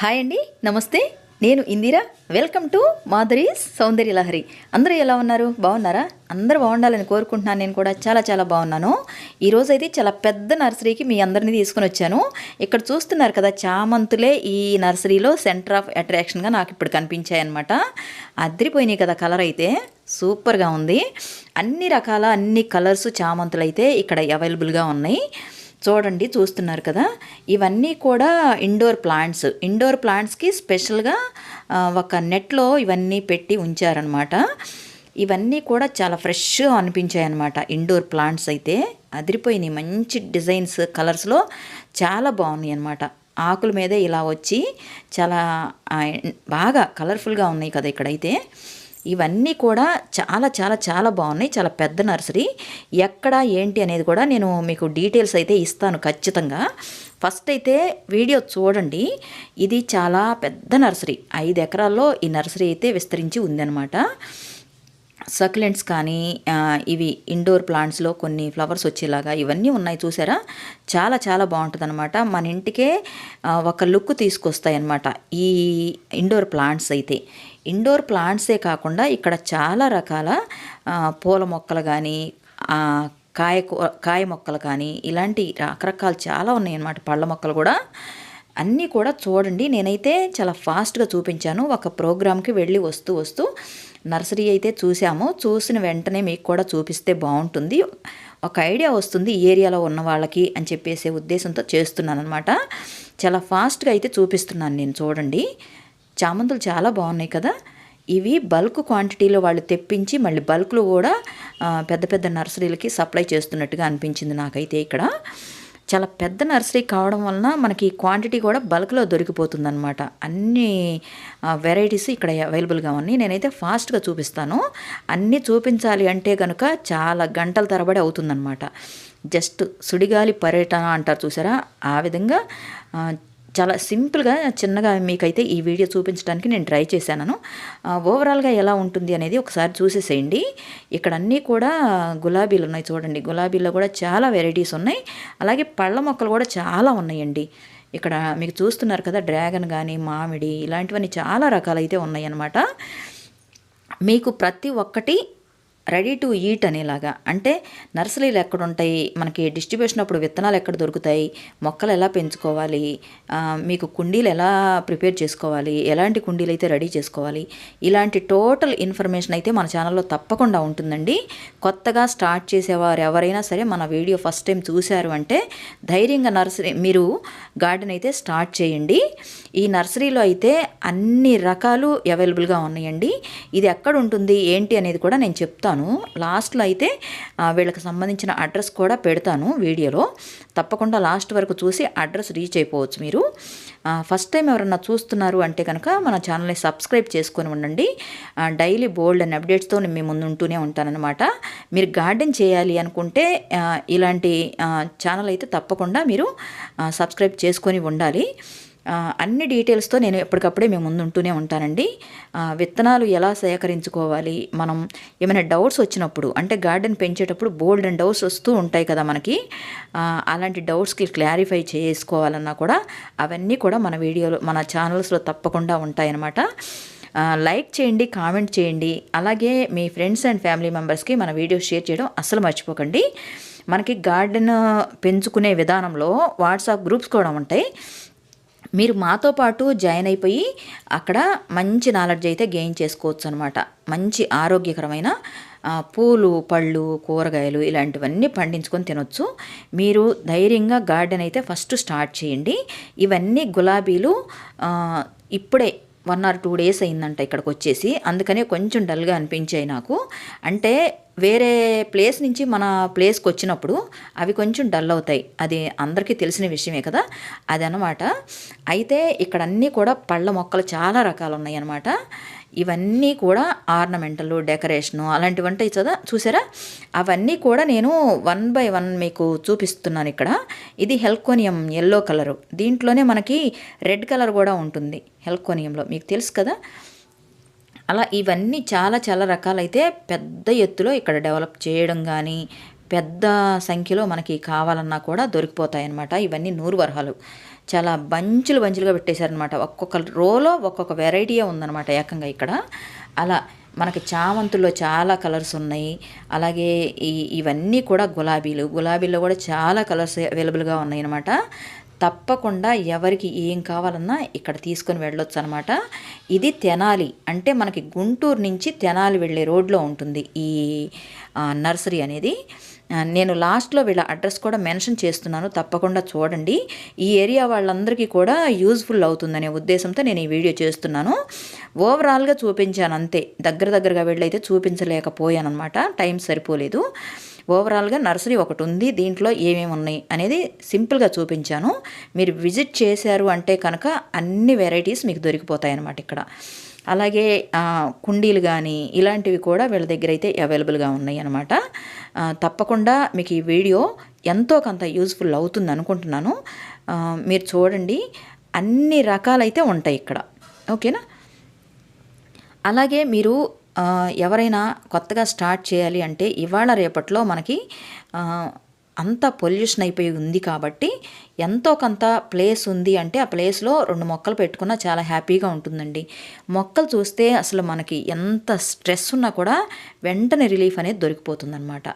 Hi అండి నమస్తే. నేను Indira. Welcome to Madhuri's Soundarya Lahari. అందరూ ఎలా ఉన్నారు? బాగున్నారా? అందరూ బాగుండాలని కోరుకుంటున్నాను నేను కూడా. చాలా చాలా బాగున్నాను. ఈరోజు అయితే చాలా పెద్ద నర్సరీకి మీ అందరినీ తీసుకుని వచ్చాను. ఇక్కడ చూస్తున్నారు కదా చామంతులే ఈ నర్సరీలో సెంటర్ ఆఫ్ అట్రాక్షన్గా నాకు ఇప్పుడు కనిపించాయి అనమాట అదిరిపోయినాయి కదా కలర్ అయితే. సూపర్గా ఉంది. అన్ని రకాల అన్ని కలర్స్ చామంతులు అయితే ఇక్కడ అవైలబుల్గా ఉన్నాయి. చూడండి చూస్తున్నారు కదా. ఇవన్నీ కూడా ఇండోర్ ప్లాంట్స్ ఇండోర్ ప్లాంట్స్కి స్పెషల్గా ఒక నెట్లో ఇవన్నీ పెట్టి ఉంచారనమాట ఇవన్నీ కూడా చాలా ఫ్రెష్గా అనిపించాయి అనమాట ఇండోర్ ప్లాంట్స్ అయితే. అదిరిపోయినాయి. మంచి డిజైన్స్ కలర్స్లో చాలా బాగున్నాయి అనమాట ఆకుల మీద ఇలా వచ్చి చాలా బాగా కలర్ఫుల్గా ఉన్నాయి కదా ఇక్కడైతే. ఇవన్నీ కూడా చాలా చాలా చాలా బాగున్నాయి. చాలా పెద్ద నర్సరీ. ఎక్కడ ఏంటి అనేది కూడా నేను మీకు డీటెయిల్స్ అయితే ఇస్తాను ఖచ్చితంగా. ఫస్ట్ అయితే వీడియో చూడండి. ఇది చాలా పెద్ద నర్సరీ. ఐదు ఎకరాల్లో ఈ నర్సరీ అయితే విస్తరించి ఉందన్నమాట. సక్లెంట్స్ కానీ ఇవి ఇండోర్ ప్లాంట్స్లో కొన్ని ఫ్లవర్స్ వచ్చేలాగా ఇవన్నీ ఉన్నాయి చూసారా? చాలా చాలా బాగుంటుంది అనమాట మన ఇంటికే ఒక లుక్ తీసుకొస్తాయి అన్నమాట ఈ ఇండోర్ ప్లాంట్స్ అయితే. ఇండోర్ ప్లాంట్సే కాకుండా ఇక్కడ చాలా రకాల పూల మొక్కలు కానీ కాయకూ కాయ మొక్కలు కానీ ఇలాంటి రకరకాలు చాలా ఉన్నాయి అన్నమాట పళ్ళ మొక్కలు కూడా అన్నీ కూడా చూడండి. నేనైతే చాలా ఫాస్ట్గా చూపించాను. ఒక ప్రోగ్రామ్కి వెళ్ళి వస్తూ వస్తూ నర్సరీ అయితే చూసాము. చూసిన వెంటనే మీకు కూడా చూపిస్తే బాగుంటుంది. ఒక ఐడియా వస్తుంది ఈ ఏరియాలో ఉన్న వాళ్ళకి అని చెప్పేసే ఉద్దేశంతో చేస్తున్నాను అనమాట చాలా ఫాస్ట్గా అయితే చూపిస్తున్నాను నేను చూడండి. చామంతులు చాలా బాగున్నాయి కదా. ఇవి బల్క్ క్వాంటిటీలో వాళ్ళు తెప్పించి మళ్ళీ బల్క్లో కూడా పెద్ద పెద్ద నర్సరీలకి సప్లై చేస్తున్నట్టుగా అనిపించింది నాకైతే ఇక్కడ. చాలా పెద్ద నర్సరీ కావడం వలన మనకి క్వాంటిటీ కూడా బల్క్లో దొరికిపోతుందనమాట అన్ని వెరైటీస్ ఇక్కడ అవైలబుల్గా ఉన్నాయి. నేనైతే ఫాస్ట్గా చూపిస్తాను. అన్నీ చూపించాలి అంటే కనుక చాలా గంటల తరబడి అవుతుందన్నమాట. జస్ట్ సుడిగాలి పర్యటన అంటారు చూసారా? ఆ విధంగా చాలా సింపుల్గా చిన్నగా మీకైతే ఈ వీడియో చూపించడానికి నేను ట్రై చేశాను ఓవరాల్గా ఎలా ఉంటుంది అనేది ఒకసారి చూసేసేయండి. ఇక్కడ అన్నీ కూడా గులాబీలు ఉన్నాయి చూడండి. గులాబీలో కూడా చాలా వెరైటీస్ ఉన్నాయి. అలాగే పళ్ళ మొక్కలు కూడా చాలా ఉన్నాయండి. ఇక్కడ మీకు చూస్తున్నారు కదా డ్రాగన్ కానీ మామిడి ఇలాంటివన్నీ చాలా రకాలైతే ఉన్నాయన్నమాట. మీకు ప్రతి ఒక్కటి రెడీ టు ఈట్ అనేలాగా. అంటే నర్సరీలు ఎక్కడ ఉంటాయి మనకి డిస్ట్రిబ్యూషన్ అప్పుడు విత్తనాలు ఎక్కడ దొరుకుతాయి? మొక్కలు ఎలా పెంచుకోవాలి? మీకు కుండీలు ఎలా ప్రిపేర్ చేసుకోవాలి? ఎలాంటి కుండీలు అయితే రెడీ చేసుకోవాలి? ఇలాంటి టోటల్ ఇన్ఫర్మేషన్ అయితే మన ఛానల్లో తప్పకుండా ఉంటుందండి. కొత్తగా స్టార్ట్ చేసేవారు ఎవరైనా సరే మన వీడియో ఫస్ట్ టైం చూశారు అంటే ధైర్యంగా నర్సరీ మీరు గార్డెన్ అయితే స్టార్ట్ చేయండి. ఈ నర్సరీలో అయితే అన్ని రకాలు అవైలబుల్గా ఉన్నాయండి. ఇది ఎక్కడ ఉంటుంది? ఏంటి అనేది కూడా నేను చెప్తాను. లాస్ట్లో అయితే వీళ్ళకి సంబంధించిన అడ్రస్ కూడా పెడతాను వీడియోలో. తప్పకుండా లాస్ట్ వరకు చూసి అడ్రస్ రీచ్ అయిపోవచ్చు మీరు. ఫస్ట్ టైం ఎవరన్నా చూస్తున్నారు అంటే కనుక మన ఛానల్ని సబ్స్క్రైబ్ చేసుకొని ఉండండి. డైలీ బోల్డ్ అండ్ అప్డేట్స్తో నేను మీ ముందు ఉంటూనే ఉంటానన్నమాట. మీరు గార్డెన్ చేయాలి అనుకుంటే ఇలాంటి ఛానల్ అయితే తప్పకుండా మీరు సబ్స్క్రైబ్ చేసుకొని ఉండాలి. అన్ని డీటెయిల్స్తో నేను ఎప్పటికప్పుడే మేము ముందు ఉంటూనే ఉంటానండి విత్తనాలు ఎలా సేకరించుకోవాలి? మనం ఏమైనా డౌట్స్ వచ్చినప్పుడు అంటే గార్డెన్ పెంచేటప్పుడు బోల్డ్ అండ్ డౌట్స్ వస్తూ ఉంటాయి కదా మనకి. అలాంటి డౌట్స్కి క్లారిఫై చేసుకోవాలన్నా కూడా అవన్నీ కూడా మన వీడియోలో మన ఛానల్స్లో తప్పకుండా ఉంటాయన్నమాట. లైక్ చేయండి కామెంట్ చేయండి. అలాగే మీ ఫ్రెండ్స్ అండ్ ఫ్యామిలీ మెంబర్స్కి మన వీడియో షేర్ చేయడం అస్సలు మర్చిపోకండి. మనకి గార్డెన్ పెంచుకునే విధానంలో వాట్సాప్ గ్రూప్స్ కూడా ఉంటాయి. మీరు మాతో పాటు జాయిన్ అయిపోయి అక్కడ మంచి నాలెడ్జ్ అయితే గెయిన్ చేసుకోవచ్చు అనమాట మంచి ఆరోగ్యకరమైన పూలు పళ్ళు కూరగాయలు ఇలాంటివన్నీ పండించుకొని తినొచ్చు. మీరు ధైర్యంగా గార్డెన్ అయితే ఫస్ట్ స్టార్ట్ చేయండి. ఇవన్నీ గులాబీలు ఇప్పుడే వన్ ఆర్ టూ డేస్ అయిందంట ఇక్కడికి వచ్చేసి అందుకనే కొంచెం డల్గా అనిపించాయి నాకు. అంటే వేరే ప్లేస్ నుంచి మన ప్లేస్కి వచ్చినప్పుడు అవి కొంచెం డల్ అవుతాయి. అది అందరికీ తెలిసిన విషయమే కదా. అదనమాట అయితే ఇక్కడ అన్నీ కూడా పళ్ళ మొక్కలు చాలా రకాలు ఉన్నాయి అనమాట ఇవన్నీ కూడా ఆర్నమెంటలు డెకరేషను అలాంటివి ఉంటాయి కదా. చూసారా? అవన్నీ కూడా నేను వన్ బై వన్ మీకు చూపిస్తున్నాను ఇక్కడ. ఇది హెల్కోనియం ఎల్లో కలరు. దీంట్లోనే మనకి రెడ్ కలర్ కూడా ఉంటుంది హెల్కోనియంలో. మీకు తెలుసు కదా? అలా ఇవన్నీ చాలా చాలా రకాలైతే పెద్ద ఎత్తులో ఇక్కడ డెవలప్ చేయడం కానీ పెద్ద సంఖ్యలో మనకి కావాలన్నా కూడా దొరికిపోతాయన్నమాట. ఇవన్నీ నూరు వరహాలు చాలా బంచులు బంచులుగా పెట్టేశారనమాట ఒక్కొక్క రోలో ఒక్కొక్క వెరైటీయే ఉందన్నమాట ఏకంగా ఇక్కడ. అలా మనకి చామంతుల్లో చాలా కలర్స్ ఉన్నాయి. అలాగే ఈ ఇవన్నీ కూడా గులాబీలు. గులాబీల్లో కూడా చాలా కలర్స్ అవైలబుల్గా ఉన్నాయి అనమాట తప్పకుండా ఎవరికి ఏం కావాలన్నా ఇక్కడ తీసుకొని వెళ్ళొచ్చు అనమాట ఇది తెనాలి. అంటే మనకి గుంటూరు నుంచి తెనాలి వెళ్ళే రోడ్లో ఉంటుంది ఈ నర్సరీ అనేది. నేను లాస్ట్లో వీళ్ళ అడ్రస్ కూడా మెన్షన్ చేస్తున్నాను. తప్పకుండా చూడండి. ఈ ఏరియా వాళ్ళందరికీ కూడా యూజ్ఫుల్ అవుతుందనే ఉద్దేశంతో నేను ఈ వీడియో చేస్తున్నాను. ఓవరాల్గా చూపించాను అంతే. దగ్గర దగ్గరగా వెళ్ళైతే చూపించలేకపోయాను అనమాట టైం సరిపోలేదు. ఓవరాల్గా నర్సరీ ఒకటి ఉంది దీంట్లో ఏమేమి ఉన్నాయి అనేది సింపుల్గా చూపించాను. మీరు విజిట్ చేశారు అంటే కనుక అన్ని వెరైటీస్ మీకు దొరికిపోతాయి అన్నమాట ఇక్కడ. అలాగే కుండీలు కానీ ఇలాంటివి కూడా వీళ్ళ దగ్గర అయితే అవైలబుల్గా ఉన్నాయి అనమాట తప్పకుండా మీకు ఈ వీడియో ఎంతో కొంత యూజ్ఫుల్ అవుతుంది అనుకుంటున్నాను. మీరు చూడండి అన్ని రకాలైతే ఉంటాయి ఇక్కడ. ఓకేనా? అలాగే మీరు ఎవరైనా కొత్తగా స్టార్ట్ చేయాలి అంటే ఇవాళ రేపట్లో మనకి అంత పొల్యూషన్ అయిపోయి ఉంది కాబట్టి ఎంతో కొంత ప్లేస్ ఉంది అంటే ఆ ప్లేస్లో రెండు మొక్కలు పెట్టుకున్నా చాలా హ్యాపీగా ఉంటుందండి. మొక్కలు చూస్తే అసలు మనకి ఎంత స్ట్రెస్ ఉన్నా కూడా వెంటనే రిలీఫ్ అనేది దొరికిపోతుందన్నమాట.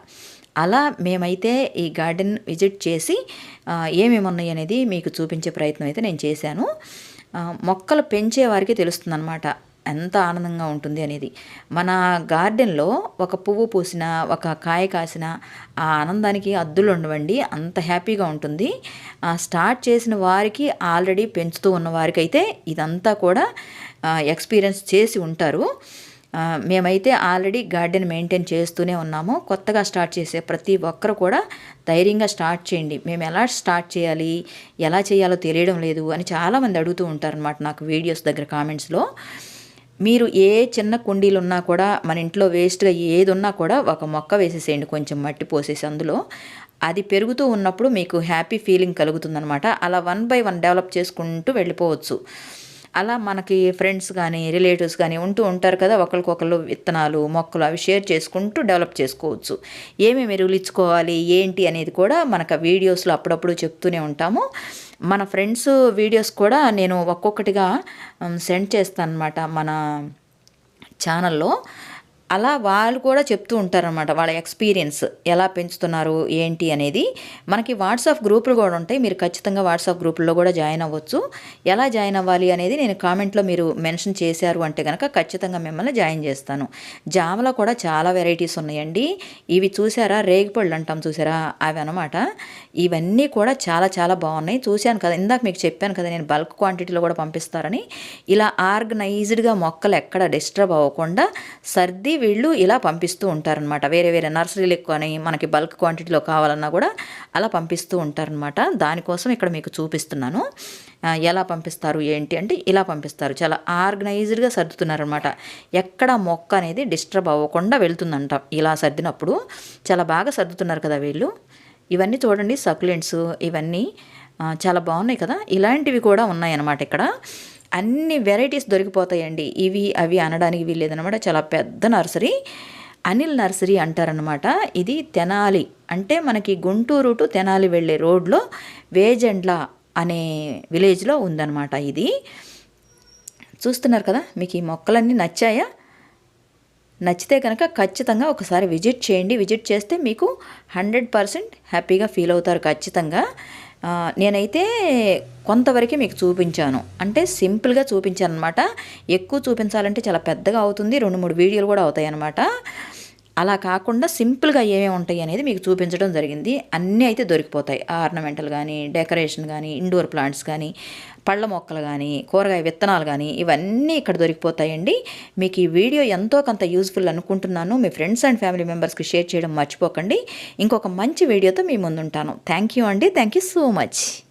అలా మేమైతే ఈ గార్డెన్ విజిట్ చేసి ఏమేమి ఉన్నాయి అనేది మీకు చూపించే ప్రయత్నం అయితే నేను చేశాను. మొక్కలు పెంచే వారికి తెలుస్తుందన్నమాట. ఎంత ఆనందంగా ఉంటుంది అనేది. మన గార్డెన్లో ఒక పువ్వు పూసిన ఒక కాయ కాసిన ఆ ఆనందానికి అద్దులు ఉండవండి. అంత హ్యాపీగా ఉంటుంది. స్టార్ట్ చేసిన వారికి ఆల్రెడీ పెంచుతూ ఉన్న వారికైతే ఇదంతా కూడా ఎక్స్పీరియన్స్ చేసి ఉంటారు. మేమైతే ఆల్రెడీ గార్డెన్ మెయింటైన్ చేస్తూనే ఉన్నాము. కొత్తగా స్టార్ట్ చేసే ప్రతి ఒక్కరు కూడా ధైర్యంగా స్టార్ట్ చేయండి. మేము ఎలా స్టార్ట్ చేయాలి? ఎలా చేయాలో తెలియడం లేదు అని చాలామంది అడుగుతూ ఉంటారనమాట నాకు వీడియోస్ దగ్గర కామెంట్స్లో. మీరు ఏ చిన్న కుండీలు ఉన్నా కూడా మన ఇంట్లో వేస్ట్గా ఏది ఉన్నా కూడా ఒక మొక్క వేసేసేయండి. కొంచెం మట్టి పోసేసి అందులో. అది పెరుగుతూ ఉన్నప్పుడు మీకు హ్యాపీ ఫీలింగ్ కలుగుతుందనమాట అలా వన్ బై వన్ డెవలప్ చేసుకుంటూ వెళ్ళిపోవచ్చు. అలా మనకి ఫ్రెండ్స్ కానీ రిలేటివ్స్ కానీ ఉంటూ ఉంటారు కదా ఒకరికొకరు విత్తనాలు మొక్కలు అవి షేర్ చేసుకుంటూ డెవలప్ చేసుకోవచ్చు. ఏమేమి ఎరువులు ఇచ్చుకోవాలి ఏంటి అనేది కూడా మనకు వీడియోస్లో అప్పుడప్పుడు చెప్తూనే ఉంటాము. మన ఫ్రెండ్స్ వీడియోస్ కూడా నేను ఒక్కొక్కటిగా సెండ్ చేస్తాను అనమాట మన ఛానల్లో అలా వాళ్ళు కూడా చెప్తూ ఉంటారనమాట వాళ్ళ ఎక్స్పీరియన్స్ ఎలా పెంచుతున్నారు ఏంటి అనేది. మనకి వాట్సాప్ గ్రూపులు కూడా ఉంటాయి మీరు ఖచ్చితంగా వాట్సాప్ గ్రూపుల్లో కూడా జాయిన్ అవ్వచ్చు. ఎలా జాయిన్ అవ్వాలి అనేది నేను కామెంట్లో మీరు మెన్షన్ చేశారు అంటే కనుక ఖచ్చితంగా మిమ్మల్ని జాయిన్ చేస్తాను. జామలో కూడా చాలా వెరైటీస్ ఉన్నాయండి. ఇవి చూసారా? రేగిపళ్ళు అంటాం చూసారా? అవి అనమాట ఇవన్నీ కూడా చాలా చాలా బాగున్నాయి. చూశాను కదా ఇందాక మీకు చెప్పాను కదా నేను బల్క్ క్వాంటిటీలో కూడా పంపిస్తారని. ఇలా ఆర్గనైజ్డ్గా మొక్కలు ఎక్కడ డిస్టర్బ్ అవ్వకుండా సర్ది వీళ్ళు ఇలా పంపిస్తూ ఉంటారనమాట వేరే వేరే నర్సరీలకు కానీ మనకి బల్క్ క్వాంటిటీలో కావాలన్నా కూడా అలా పంపిస్తూ ఉంటారనమాట దానికోసం ఇక్కడ మీకు చూపిస్తున్నాను. ఎలా పంపిస్తారు ఏంటి అంటే ఇలా పంపిస్తారు. చాలా ఆర్గనైజ్డ్గా సర్దుతున్నారనమాట ఎక్కడ మొక్క అనేది డిస్టర్బ్ అవ్వకుండా వెళ్తుందంట ఇలా సర్దినప్పుడు. చాలా బాగా సర్దుతున్నారు కదా వీళ్ళు. ఇవన్నీ చూడండి సక్లెంట్స్ ఇవన్నీ చాలా బాగున్నాయి కదా. ఇలాంటివి కూడా ఉన్నాయన్నమాట ఇక్కడ. అన్ని వెరైటీస్ దొరికిపోతాయండి. ఇవి అవి అనడానికి వీల్లేదనమాట చాలా పెద్ద నర్సరీ. అనిల్ నర్సరీ అంటారనమాట ఇది తెనాలి. అంటే మనకి గుంటూరు టు తెనాలి వెళ్ళే రోడ్లో వేజెండ్ల అనే విలేజ్లో ఉందన్నమాట ఇది. చూస్తున్నారు కదా మీకు ఈ మొక్కలన్నీ నచ్చాయా? నచ్చితే కనుక ఖచ్చితంగా ఒకసారి విజిట్ చేయండి. విజిట్ చేస్తే మీకు హండ్రెడ్ పర్సెంట్ హ్యాపీగా ఫీల్ అవుతారు ఖచ్చితంగా. నేనైతే కొంతవరకే మీకు చూపించాను. అంటే సింపుల్గా చూపించాను అనమాట ఎక్కువ చూపించాలంటే చాలా పెద్దగా అవుతుంది. రెండు మూడు వీడియోలు కూడా అవుతాయి అనమాట అలా కాకుండా సింపుల్గా ఏమేమి ఉంటాయి అనేది మీకు చూపించడం జరిగింది. అన్నీ అయితే దొరికిపోతాయి. ఆర్నమెంటల్ కానీ డెకరేషన్ కానీ ఇండోర్ ప్లాంట్స్ కానీ పళ్ళ మొక్కలు కానీ కూరగాయ విత్తనాలు కానీ ఇవన్నీ ఇక్కడ దొరికిపోతాయండి. మీకు ఈ వీడియో ఎంతో కొంత యూజ్ఫుల్ అనుకుంటున్నాను. మీ ఫ్రెండ్స్ అండ్ ఫ్యామిలీ మెంబర్స్కి షేర్ చేయడం మర్చిపోకండి. ఇంకొక మంచి వీడియోతో మీ ముందుంటాను. థ్యాంక్ యూ అండి. Thank you so much.